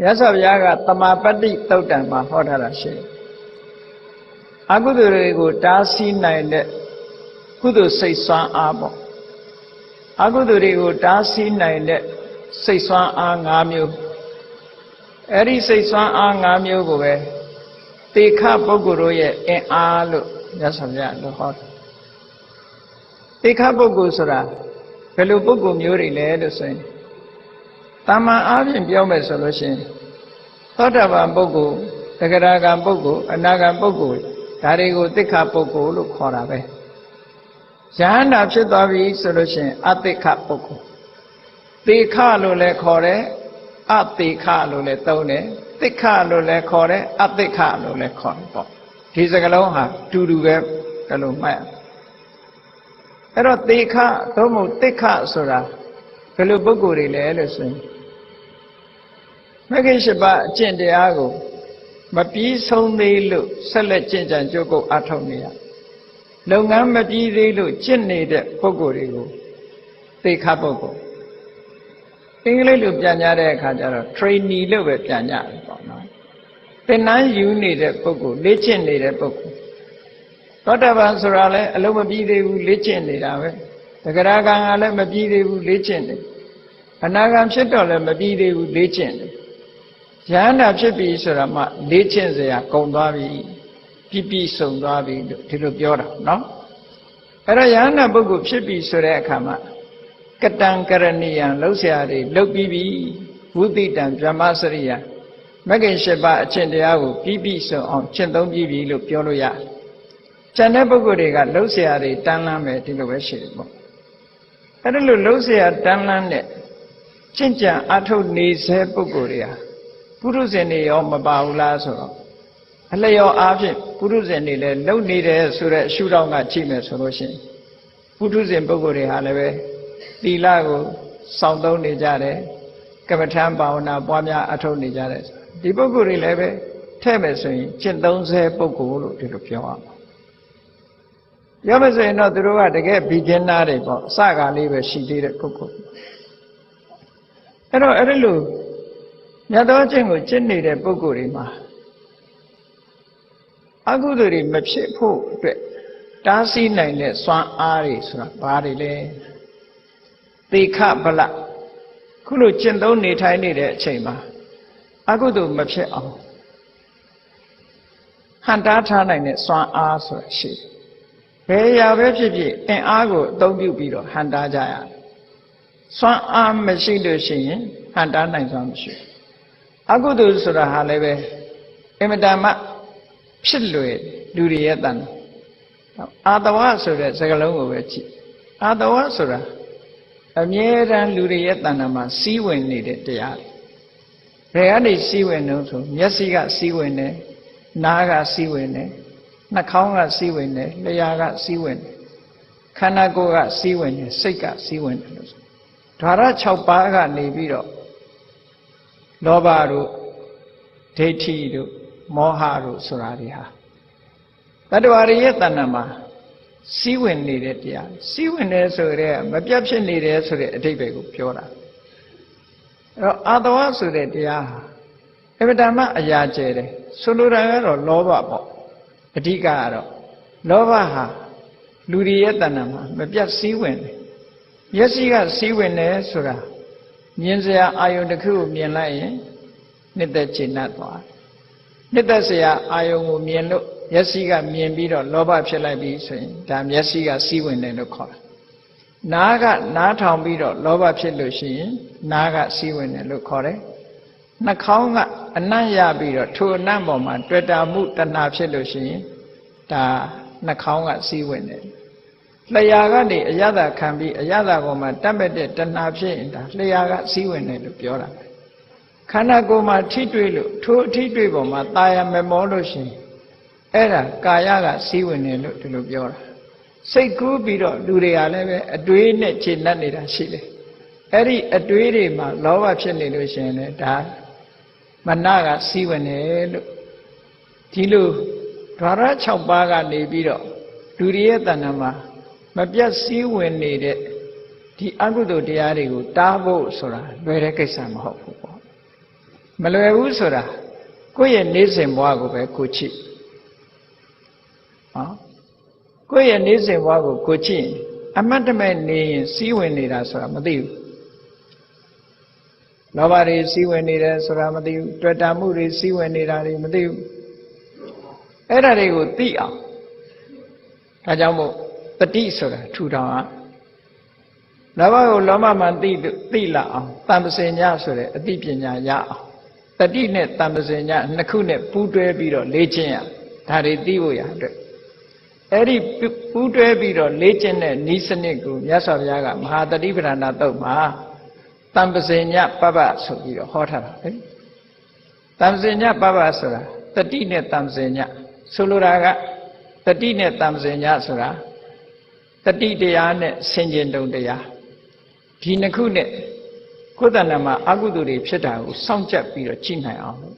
ရသော်ဘုရားကတမာပတ္တိတုတ်တံမှာဟောထားတာရှိတယ်အကုသိုလ်တွေကိုတားဆီးနိုင်တဲ့ကုသိုလ်စိတ်ဆွမ်းအားပေါ့အကုသိုလ်တွေကိုတားဆီးနိုင်တဲ့စိတ်ဆွမ်းအား၅မျိုးအဲ့ဒီစိတ်ဆွမ်းအား၅မျိုးကိုပဲတေခပုဂ္ဂိုလ်တို့ရဲ့အင်အားလို့ရသော်ဘုရားလို့ဟောတယ်တေခပုဂ္ဂိုလ်ဆိုတာဘယ်လိုပုဂ္ဂိုလ်မျိုးတွေလဲလို့ဆိုရင် တာမန်အားဖြင့်ပြောမယ်ဆိုလို့ရှိရင်သောတာပန်ပုဂ္ဂိုလ်တဂရဂံပုဂ္ဂိုလ်အနာဂံပုဂ္ဂိုလ်ဒါတွေကိုသိက္ခပုဂ္ဂိုလ်လို့ခေါ်တာပဲယဟန္တာဖြစ်သွားပြီဆိုလို့ရှိရင်အသိက္ခပုဂ္ဂိုလ်သေခလို့လည်းခေါ်တယ်အသေခလို့လည်းသုံးတယ်သိက္ခလို့လည်းခေါ်တယ်အသိက္ခလို့လည်းခေါ်တယ်ပေါ့ဒီစကလုံးဟာတူတူပဲအဲ့လိုမှတ်ရအဲ့တော့သေခသို့မဟုတ်သိက္ခဆိုတာဘယ်လိုပုဂ္ဂိုလ်တွေလဲလို့ဆိုရင် မဂ္ဂင်၈ပါးအကျင့်တရားကိုမပြီးဆုံးသေးလို့ဆက်လက်ကျင့်ကြံကြိုးကုပ်အားထုတ်နေရလုပ်ငန်းမပြီးသေးလို့ကျင့်နေတဲ့ပုဂ္ဂိုလ်တွေကိုသေခပုဂ္ဂိုလ်အင်္ဂလိပ်လိုပြန်ကြတဲ့အခါကျတော့ trainee လို့ပဲပြန်ကြတယ်ပေါ့နော်သင်တန်းယူနေတဲ့ပုဂ္ဂိုလ်လေ့ကျင့်နေတဲ့ပုဂ္ဂိုလ်သောတာပန်ဆိုတာလည်းအလုံးမပြီးသေးဘူးလေ့ကျင့်နေတာပဲတဂရကံကလည်းမပြီးသေးဘူးလေ့ကျင့်တယ်အနာဂံဖြစ်တော့လည်းမပြီးသေးဘူးလေ့ကျင့်တယ် ယန္တာဖြစ်ပြီဆိုတာမှလေ့ကျင့်စရာကုန်သွားပြီပြည့်ပြည့်စုံသွားပြီလို့ဒီလိုပြောတာနော်အဲ့တော့ယန္တာပုဂ္ဂိုလ်ဖြစ်ပြီဆိုတဲ့အခါမှာကတံကရဏီယံလှုပ်ရှားတွေလှုပ်ပြီးပြီဝုတိတံဗြဟ္မစရိယမဂ္ဂင်၈ပါးအကျင့်တရားကိုပြည့်ပြည့်စုံအောင်ကျင့်သုံးပြီးပြီလို့ပြောလို့ရတယ်။ကျန်တဲ့ပုဂ္ဂိုလ်တွေကလှုပ်ရှားတွေတန်းလန်းမယ်ဒီလိုပဲရှိတယ်ပေါ့။အဲ့ဒါလို့လှုပ်ရှားတန်းလန်းတဲ့ကျင့်ကြံအထုတ်နေစေပုဂ္ဂိုလ်တွေဟာ ပုရုဇဉ်တွေရောမပါဘူးလားဆိုတော့အလျော်အားဖြင့်ပုရုဇဉ်တွေလည်းလုံနေတယ်ဆိုတဲ့ရှုထောင့်ကကြည့်မယ်ဆိုလို့ရှိရင်ပုထုဇဉ်ပုဂ္ဂိုလ်တွေဟာလည်းပဲသီလကိုစောင့်သုံးနေကြတယ်ကမ္မထံဘာဝနာပွားများအထုတ်နေကြတယ်ဒီပုဂ္ဂိုလ်တွေလည်းပဲထဲ့မယ်ဆိုရင်ကျင့်သုံးဆဲပုဂ္ဂိုလ်လို့ဒီလိုပြောရမှာပြောမယ်ဆိုရင်တော့သူတို့ကတကယ် beginner တွေပေါ့အစကလေးပဲရှိသေးတဲ့ပုဂ္ဂိုလ်အဲ့တော့အဲ့ဒီလို မြတ်သောအကျင့်ကိုကျင့်နေတဲ့ပုဂ္ဂိုလ်တွေမှာအကုသိုလ်တွေမဖြစ်ဖို့အတွက်တားဆီးနိုင်တဲ့စွမ်းအားတွေဆိုတာဘာတွေလဲသေခဗလခုလိုကျင့်သုံးနေထိုင်နေတဲ့အချိန်မှာအကုသိုလ်မဖြစ်အောင်ဟန်တားထားနိုင်တဲ့စွမ်းအားဆိုတာရှိတယ်ဘယ်ရာပဲဖြစ်ဖြစ်အင်အားကိုအသုံးပြုပြီးတော့ဟန်တားကြရတယ်စွမ်းအားမရှိလို့ရှိရင်ဟန်တားနိုင်စွမ်းမရှိဘူး အကုသိုလ်ဆိုတာဟာလည်းပဲအင်မတန်မှဖြစ်လွယ်လူတွေရဲ့တန်အာတဝဆိုတဲ့စကားလုံးကိုပဲကြည့်အာတဝဆိုတာအမြဲတမ်းလူတွေရဲ့တဏ္ဍာမှာစီးဝင်နေတဲ့တရားတွေဘယ်ကနေစီးဝင်လို့ဆိုမျက်စိကစီးဝင်တယ်နားကစီးဝင်တယ်နှာခေါင်းကစီးဝင်တယ်လျှာကစီးဝင်တယ်ခန္ဓာကိုယ်ကစီးဝင်တယ်စိတ်ကစီးဝင်တယ်လို့ဆိုဓာရ6ပါးကနေပြီးတော့ လောဘတို့ဒိဋ္ဌိတို့မောဟတို့ဆိုတာတွေဟာတတ္တဝါတွေရဲ့တဏ္ဍာမှာစီးဝင်နေတဲ့တရားစီးဝင်တယ်ဆိုရဲမပြတ်ဖြစ်နေတယ်ဆိုတဲ့အဓိပ္ပာယ်ကိုပြောတာအဲ့တော့အာတဝဆိုတဲ့တရားဟာအဗ္ဗဓမ္မအရာကျဲတယ်ဆိုလိုတာကတော့လောဘပေါ့အဓိကကတော့လောဘဟာလူတွေရဲ့တဏ္ဍာမှာမပြတ်စီးဝင်တယ်မျက်စိကစီးဝင်တယ်ဆိုတာ မြင်စရာအာယုန်တစ်ခုကိုမြင်လိုက်ရင်နှစ်သက်ချင်တတ်သွားနှစ်သက်စရာအာယုန်ကိုမြင်လို့မျက်စိကမြင်ပြီးတော့လောဘဖြစ်လိုက်ပြီဆိုရင်ဒါမျက်စိကစီးဝင်တယ်လို့ခေါ်တာနားကနားထောင်ပြီးတော့လောဘဖြစ်လို့ရှိရင်နားကစီးဝင်တယ်လို့ခေါ်တယ်နှာခေါင်းကအနံ့ရပြီးတော့ထိုအနံ့ပေါ်မှာတွေ့တာမှုတဏှာဖြစ်လို့ရှိရင်ဒါနှာခေါင်းကစီးဝင်တယ် လျှာကနေအရသာခံပြီးအရသာပေါ်မှာတတ်မဲ့တဲ့တဏှာဖြစ်ရင်ဒါလျှာကစီးဝင်တယ်လို့ပြောတာခန္ဓာကိုယ်မှာထိတွေ့လို့ထိုအထိတွေ့ပေါ်မှာตายရမမောလို့ရှိရင်အဲ့ဒါကာယကစီးဝင်တယ်လို့ဒီလိုပြောတာစိတ်ကူးပြီးတော့လူတွေကလည်းပဲအတွေးနဲ့ခြေနှက်နေတာရှိတယ်အဲ့ဒီအတွေးတွေမှာလောဘဖြစ်နေလို့ရှိရင်လည်းဒါမနကစီးဝင်တယ်လို့ဒီလိုဓာရ6ပါးကနေပြီးတော့လူတွေရဲ့တဏ္ဍာမှာ မပြတ်စည်းဝင်နေတဲ့ဒီအကုသိုလ်တရားတွေကိုတားဖို့ဆိုတာလွယ်တဲ့ကိစ္စမဟုတ်ဘူးပေါ့မလွယ်ဘူးဆိုတာကိုယ့်ရဲ့နေစဉ်ဘဝကိုပဲကိုချစ်ဟောကိုယ့်ရဲ့နေစဉ်ဘဝကိုကိုချစ်ရင်အမတ်တမဲ့နေရင်စီးဝင်နေတာဆိုတာမသိဘူးလောဘတွေစီးဝင်နေတယ်ဆိုတာမသိဘူးတွေ့တာမှုတွေစီးဝင်နေတာတွေမသိဘူးအဲ့ဒါတွေကိုသိအောင်ဒါကြောင့်မို့ တတိဆိုတာထူထောင်အောင်လောဘကိုလောဘမှသိသိလာအောင်တံပစင်ညဆိုတဲ့အသိပညာရအောင်တတိနဲ့တံပစင်ညနှစ်ခုနဲ့ပူးတွဲပြီးတော့လေ့ကျင့်ရဒါတွေသိဖို့ရအတွက်အဲ့ဒီပူးတွဲပြီးတော့လေ့ကျင့်တဲ့ဤစနစ်ကိုမြတ်စွာဘုရားကမဟာတတိပဌာနာတုတ်မှာတံပစင်ညပပဆိုပြီးတော့ဟောထားတာလေတံပစင်ညပပဆိုတာတတိနဲ့တံပစင်ညဆိုလိုတာကတတိနဲ့တံပစင်ညဆိုတာ တတိတရားနဲ့ဆင်ခြင်တုံတရားဒီနှစ်ခုနဲ့ကိုယ်တဏ္ဍမှာအကုသိုလ်တွေဖြစ်တာကိုစောင့်ကြပ်ပြီးတော့ကြည့်နိုင်အောင်လို့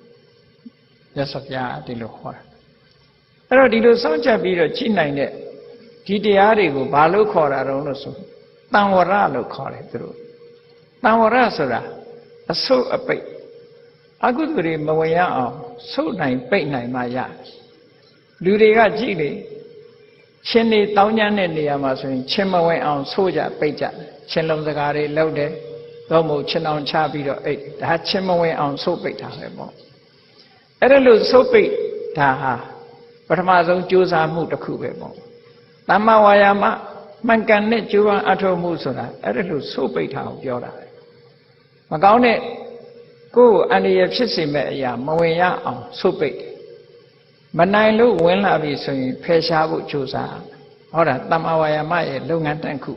ရသော်ပြားဒီလိုဟောတာအဲ့တော့ဒီလိုစောင့်ကြပ်ပြီးတော့ကြည့်နိုင်တဲ့ဒီတရားတွေကိုဘာလို့ခေါ်တာတုံးလို့ဆိုတံဝရလို့ခေါ်တယ်သူတို့တံဝရဆိုတာအဆုတ်အပိတ်အကုသိုလ်တွေမဝင်ရအောင်ဆုတ်နိုင်ပိတ်နိုင်မှရလူတွေကကြည့်လေ ချင်းတွေတောင်းကြတဲ့နေရာမှာဆိုရင်ချင်းမဝင်အောင်ဆိုးကြပိတ်ကြချင်းလုံးစကားတွေလောက်တယ်တော့မဟုတ်ချင်းအောင်ချပြီးတော့အိတ်ဒါချင်းမဝင်အောင်ဆိုးပိတ်တာပဲပေါ့အဲ့ဒါလို့ဆိုးပိတ်ဒါဟာပထမဆုံးကြိုးစားမှုတစ်ခုပဲပေါ့တမ္မာဝါယာမမှန်ကန်တဲ့ကြိုးပမ်းအထောက်မှုဆိုတာအဲ့ဒါလို့ဆိုးပိတ်တာကိုပြောတာပဲမကောင်းတဲ့ကိုယ်အန္တရာယ်ဖြစ်စေမဲ့အရာမဝင်ရအောင်ဆိုးပိတ်တယ် မနိုင်လို့ဝင်လာပြီဆိုရင်ဖယ်ရှားဖို့ကြိုးစားဟောတာတမ္မာဝါယာမရဲ့လုပ်ငန်းတစ်ခု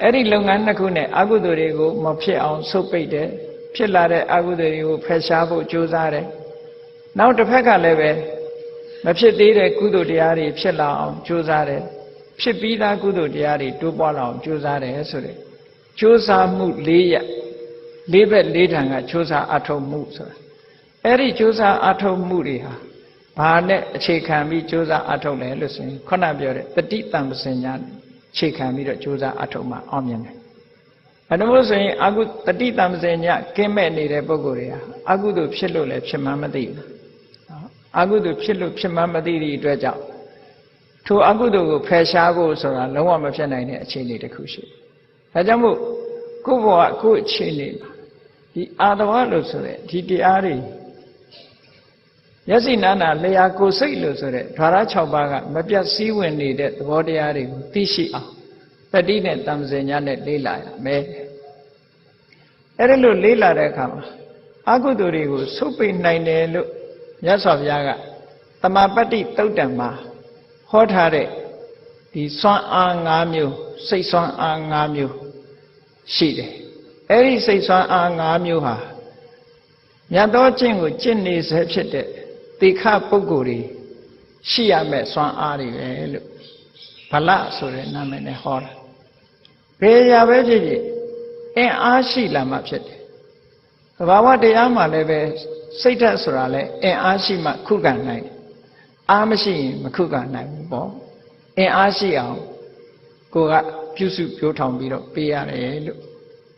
အဲ့ဒီလုပ်ငန်းတစ်ခုနဲ့အကုသိုလ်တွေကိုမဖြစ်အောင်ဆုတ်ပိတ်တယ်ဖြစ်လာတဲ့အကုသိုလ်တွေကိုဖယ်ရှားဖို့ကြိုးစားတယ်နောက်တစ်ဖက်ကလည်းပဲမဖြစ်သေးတဲ့ကုသိုလ်တရားတွေဖြစ်လာအောင်ကြိုးစားတယ်ဖြစ်ပြီးသားကုသိုလ်တရားတွေတိုးပွားလာအောင်ကြိုးစားတယ်ဆိုတဲ့ကြိုးစားမှု၄ရက်၄ဘက်၄ထံကကြိုးစားအထောက်မှုဆိုတာအဲ့ဒီကြိုးစားအထောက်မှုတွေဟာ ဘာနဲ့အခြေခံပြီးကြိုးစားအထောက်လဲလို့ဆိုရင်ခုနပြောတဲ့တတိတံပစင်ညာအခြေခံပြီးတော့ကြိုးစားအထောက်မှအောင်မြင်တယ်။အဲဒါမို့ဆိုရင်အကုတတိတံပစင်ညာကင်းမဲ့နေတဲ့ပုဂ္ဂိုလ်တွေဟာအကုသို့ဖြစ်လို့လည်းဖြစ်မှမသိဘူး။အကုသို့ဖြစ်လို့ဖြစ်မှမသိသည့်အတွက်ကြောင့်ထိုအကုသို့ကိုဖယ်ရှားဖို့ဆိုတာလုံးဝမဖြစ်နိုင်တဲ့အခြေအနေတစ်ခုရှိတယ်။ဒါကြောင့်မို့ကိုယ့်ဘဝကိုယ့်အခြေအနေမှာဒီအာတဝလို့ဆိုတဲ့ဒီတရားတွေ မျက်စိနာနာလျာကိုစိတ်လို့ဆိုတဲ့ဓာရ6ပါးကမပြတ်စည်းဝင်နေတဲ့သဘောတရားတွေကိုသိရှိအောင်တတိနဲ့တမ္ပဇင်ညာနဲ့လေးလာရမယ်အဲ့ဒါလို့လေးလာတဲ့အခါမှာအကုသိုလ်တွေကိုဆုတ်ပိတ်နိုင်တယ်လို့မြတ်စွာဘုရားကတမပတ္တိတုတ်တံမှာဟောထားတဲ့ဒီစွမ်းအား၅မျိုးစိတ်စွမ်းအား၅မျိုးရှိတယ်အဲ့ဒီစိတ်စွမ်းအား၅မျိုးဟာမြတ်သောကျင့်ကိုကျင့်နေစေဖြစ်တဲ့ တေခပုဂ္ဂိုလ်တွေရှိရမဲ့စွမ်းအားတွေပဲလို့ဗလဆိုတဲ့နာမည်နဲ့ဟောတာဘယ်ရာပဲဖြစ်ဖြစ်အင်အားရှိလာမှဖြစ်တယ်သဘာဝတရားမှလည်းပဲစိတ်ဓာတ်ဆိုတာလည်းအင်အားရှိမှခုခံနိုင်တယ်အားမရှိရင်မခုခံနိုင်ဘူးပေါ့အင်အားရှိအောင်ကိုကပြုစုပြောထောင်ပြီးတော့ပေးရတယ်လို့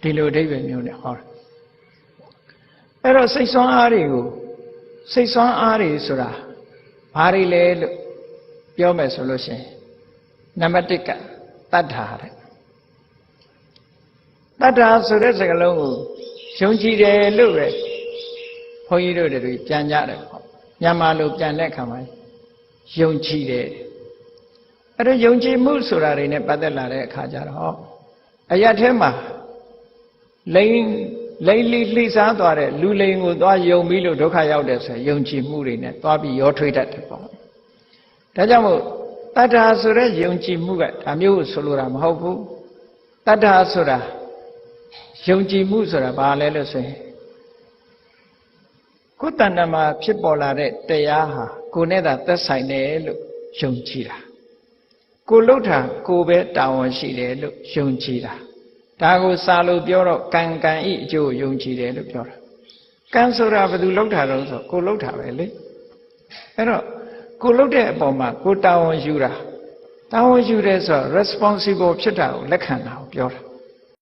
ဒီလိုအဓိပ္ပာယ်မျိုးနဲ့ဟောတာအဲ့တော့စိတ်ဆွမ်းအားတွေကို စိတ်ဆွမ်းအားတွေဆိုတာဘာတွေလဲလို့ပြောမယ်ဆိုလို့ရှိရင်နံပါတ်1ကတတ္ထာတဲ့တတ္ထာဆိုတဲ့စကားလုံးကိုယုံကြည်တယ်လို့ပဲဘုန်းကြီးတို့တွေပြန်ကြတယ်ပေါ့မြန်မာလိုပြန်တဲ့အခါမှာယုံကြည်တယ်အဲ့တော့ယုံကြည်မှုဆိုတာတွေနဲ့ပတ်သက်လာတဲ့အခါကျတော့အရက်ထဲမှာလိန် လိမ့်လိလှိစားသွားတဲ့လူလိန်ကိုသွားယုံပြီးလို့ဒုက္ခရောက်တယ်ဆိုရင်ယုံကြည်မှုတွေနဲ့သွားပြီးရောထွေးတတ်တယ်ပေါ့ဒါကြောင့်မို့တတ္ထာဆိုတဲ့ယုံကြည်မှုကဒါမျိုးကိုဆိုလိုတာမဟုတ်ဘူးတတ္ထာဆိုတာယုံကြည်မှုဆိုတာဘာလဲလို့ဆိုရင်ကိုယ်တဏ္ဍမှာဖြစ်ပေါ်လာတဲ့တရားဟာကိုယ်နဲ့သာသက်ဆိုင်တယ်လို့ယုံကြည်တာကိုလှုပ်တာကိုပဲတာဝန်ရှိတယ်လို့ယုံကြည်တာ ဒါကိုစာလို့ပြောတော့ကံကံဤအကျိုးယုံကြည်တယ်လို့ပြောတာကံဆိုတာဘယ်သူလှုပ်တာတော့ဆိုကိုလှုပ်တာပဲလေအဲ့တော့ကိုလှုပ်တဲ့အပေါ်မှာကိုတာဝန်ယူတာတာဝန်ယူတယ်ဆိုတော့ responsible ဖြစ်တာကိုလက်ခံတာကိုပြောတာ